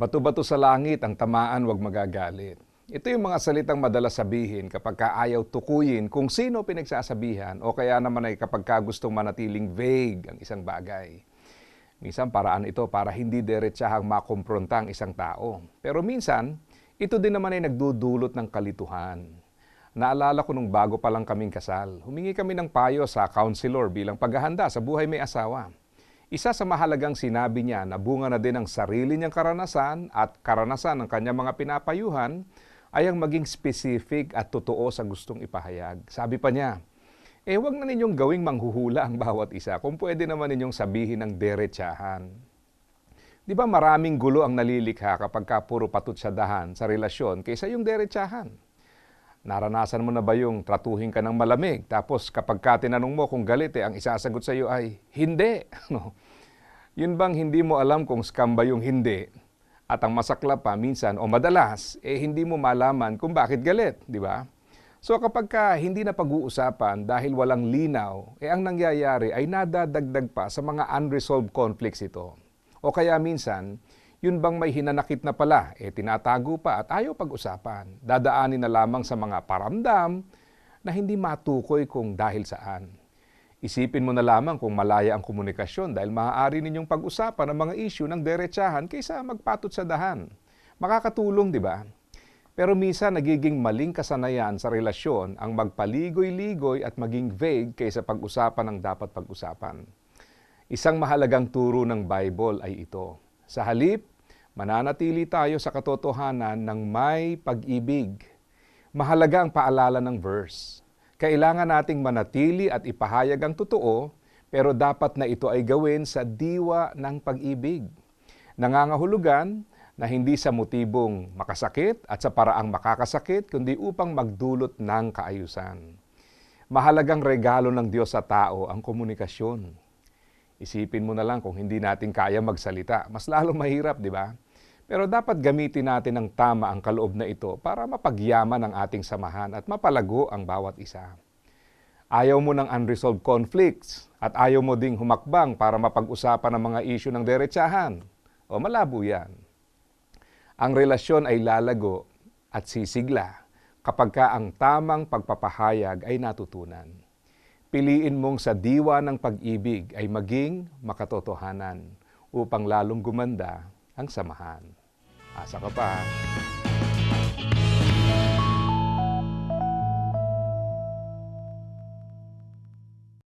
Bato-bato sa langit ang tamaan wag magagalit. Ito yung mga salitang madalas sabihin kapag ka ayaw tukuyin kung sino pinagsasabihan o kaya naman ay kapag ka gustong manatiling vague ang isang bagay. Minsan paraan ito para hindi diretsahang makompronta ang isang tao. Pero minsan, ito din naman ay nagdudulot ng kalituhan. Naalala ko nung bago pa lang kaming kasal, humingi kami ng payo sa counselor bilang paghahanda sa buhay may asawa. Isa sa mahalagang sinabi niya na bunga na din ng sarili niyang karanasan at karanasan ng kanyang mga pinapayuhan ay ang maging specific at totoo sa gustong ipahayag. Sabi pa niya, eh wag na ninyong gawing manghuhula ang bawat isa kung pwede naman ninyong sabihin ng derechahan. Di ba maraming gulo ang nalilikha kapag ka puro patut sa dahan sa relasyon kaysa yung derechahan? Naranasan mo na ba yung tratuhin ka ng malamig tapos kapag ka tinanong mo kung galit eh, ang isasagot sa iyo ay hindi. No? Yun bang hindi mo alam kung scam ba yung hindi? At ang masakla pa minsan o madalas eh hindi mo malaman kung bakit galit, di ba? So kapag ka hindi na pag-uusapan dahil walang linaw, eh ang nangyayari ay nadadagdag pa sa mga unresolved conflicts ito. O kaya minsan, yun bang may hinanakit na pala, eh tinatago pa at ayaw pag-usapan. Dadaanin na lamang sa mga paramdam na hindi matukoy kung dahil saan. Isipin mo na lamang kung malaya ang komunikasyon dahil maaari ninyong pag-usapan ang mga issue ng derechahan kaysa magpatot sa dahan. Makakatulong, di ba? Pero minsan nagiging maling kasanayan sa relasyon ang magpaligoy-ligoy at maging vague kaysa pag-usapan ang dapat pag-usapan. Isang mahalagang turo ng Bible ay ito. Sa halip, mananatili tayo sa katotohanan ng may pag-ibig. Mahalaga ang paalala ng verse. Kailangan nating manatili at ipahayag ang totoo, pero dapat na ito ay gawin sa diwa ng pag-ibig. Nangangahulugan na hindi sa motibong makasakit at sa paraang makakasakit, kundi upang magdulot ng kaayusan. Mahalagang regalo ng Diyos sa tao ang komunikasyon. Isipin mo na lang kung hindi natin kaya magsalita. Mas lalo mahirap, di ba? Pero dapat gamitin natin ng tama ang kaloob na ito para mapagyaman ang ating samahan at mapalago ang bawat isa. Ayaw mo ng unresolved conflicts at ayaw mo ding humakbang para mapag-usapan ang mga issue ng derechahan. O malabo yan. Ang relasyon ay lalago at sisigla kapag ka ang tamang pagpapahayag ay natutunan. Piliin mong sa diwa ng pag-ibig ay maging makatotohanan upang lalong gumanda ang samahan. Asa ka pa.